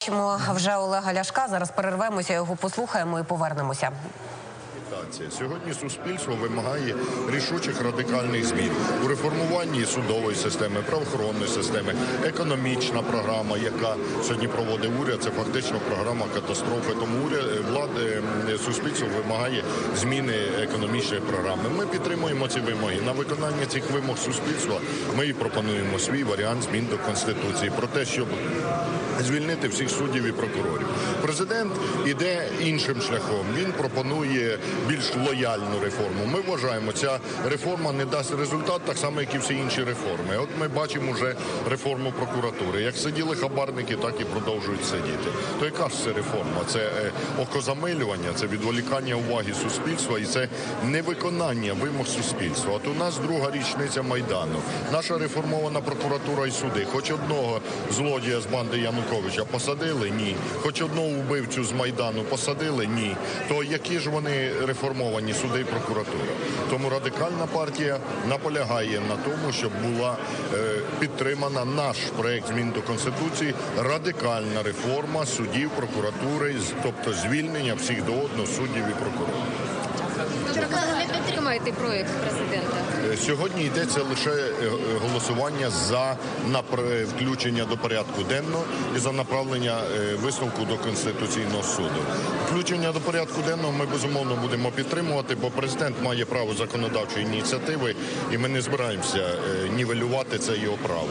Бачимо вже Олега Ляшка. Зараз перервемося, його послухаємо і повернемося. Агітація. Сьогодні суспільство вимагає рішучих радикальних змін у реформуванні судової системи, правоохоронної системи, економічна програма, яка сьогодні проводить уряд, це фактично програма катастрофи. Тому уряд влади суспільство вимагає зміни економічної програми. Ми підтримуємо ці вимоги. На виконання цих вимог суспільства ми і пропонуємо свій варіант змін до конституції про те, щоб звільнити всіх суддів і прокурорів. Президент іде іншим шляхом. Він пропонує більш лояльну реформу. Ми вважаємо, ця реформа не дасть результат, так само, як і всі інші реформи. От ми бачимо вже реформу прокуратури. Як сиділи хабарники, так і продовжують сидіти. То яка ж це реформа? Це е, окозамилювання, це відволікання уваги суспільства і це невиконання вимог суспільства. От у нас друга річниця майдану. Наша реформована прокуратура і суди. Хоч одного злодія з банди Януковича посадили? Ні. Хоч одного вбивцю з майдану посадили? Ні. То які ж вони реформовані суди і прокуратура? Тому радикальна партія наполягає на тому, щоб була е, підтримана наш проект змін до конституції, радикальна реформа судів, прокуратури, тобто звільнення всіх до одного суддів і прокурорів. Ви підтримаєте проєкт президента? Е, Сьогодні йдеться лише е, е, голосування за включення до порядку денного і за направлення висновку до Конституційного суду. Включення до порядку денного ми безумовно будемо підтримувати, бо президент має право законодавчої ініціативи, і ми не збираємося нівелювати це його право.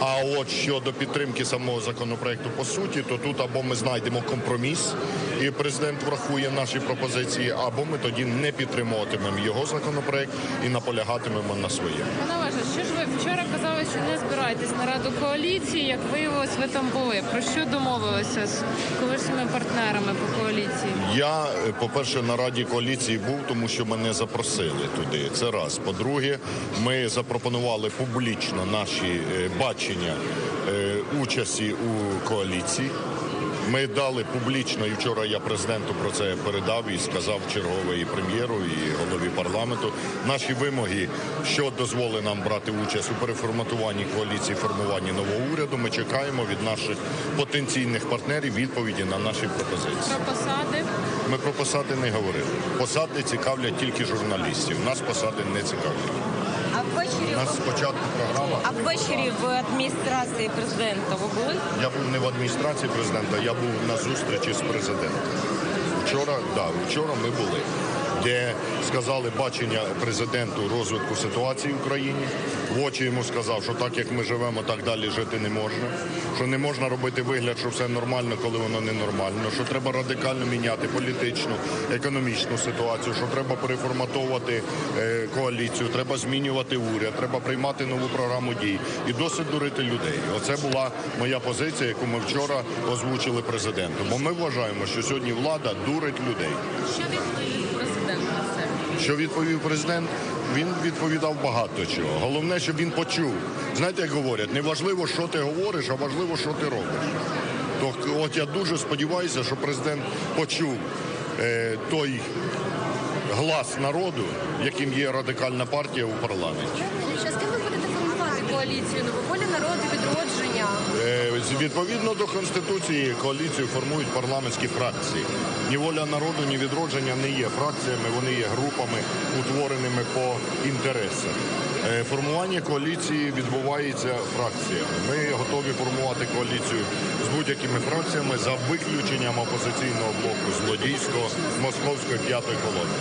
А от щодо підтримки самого законопроекту по суті, то тут або ми знайдемо компроміс, і президент врахує наші пропозиції, або ми тоді не підтримуватимемо його законопроект і наполягатимемо на своєму. Пане Олеже, що ж ви вчора казали, що не збираєтесь на раду коаліції? Як виявилось, ви там були? Про що домовилися з колишніми партнерами по коаліції? Я, е, по-перше, на раді коаліції був, тому що мене запросили туди. Це раз. По-друге, ми запропонували публічно наші е, бачення е, участі у коаліції. Ми дали публічно, і вчора я президенту про це передав і сказав черговий і прем'єру, і голові парламенту. Наші вимоги, що дозволить нам брати участь у переформатуванні коаліції, формуванні нового уряду. Ми чекаємо від наших потенційних партнерів відповіді на наші пропозиції. Про посади? Ми про посади не говорили. Посади цікавлять тільки журналістів. Нас посади не цікавлять. А ввечері У нас спочатку програма. а ввечері в адміністрації президента ви були? Я був не в адміністрації президента, я був на зустрічі з президентом. Вчора, да, вчора ми були, де сказали бачення президенту розвитку ситуації в Україні. В очі йому сказав, що так як ми живемо, так далі жити не можна. Що не можна робити вигляд, що все нормально, коли воно ненормально. Що треба радикально міняти політичну, економічну ситуацію, що треба переформатовувати е, коаліцію, треба змінювати уряд, треба приймати нову програму дій і досить дурити людей. Оце була моя позиція, яку ми вчора озвучили президенту. Бо ми вважаємо, що сьогодні влада дурить людей. Що відповів президент Що відповів президент? Він відповідав багато чого. Головне, щоб він почув. Знаєте, як говорять, не важливо, що ти говориш, а важливо, що ти робиш. То от я дуже сподіваюся, що президент почув е, той глас народу, яким є радикальна партія у парламенті. Що з ким ви будете формувати коаліцію? Нову волю народу, відродження? Е, Відповідно до Конституції коаліцію формують парламентські фракції. Ні воля народу, ні відродження не є фракціями, вони є групами, утвореними по інтересах. Е, Формування коаліції відбувається фракціями. Ми готові формувати коаліцію з будь-якими фракціями за виключенням опозиційного блоку злодійського московської п'ятої колони.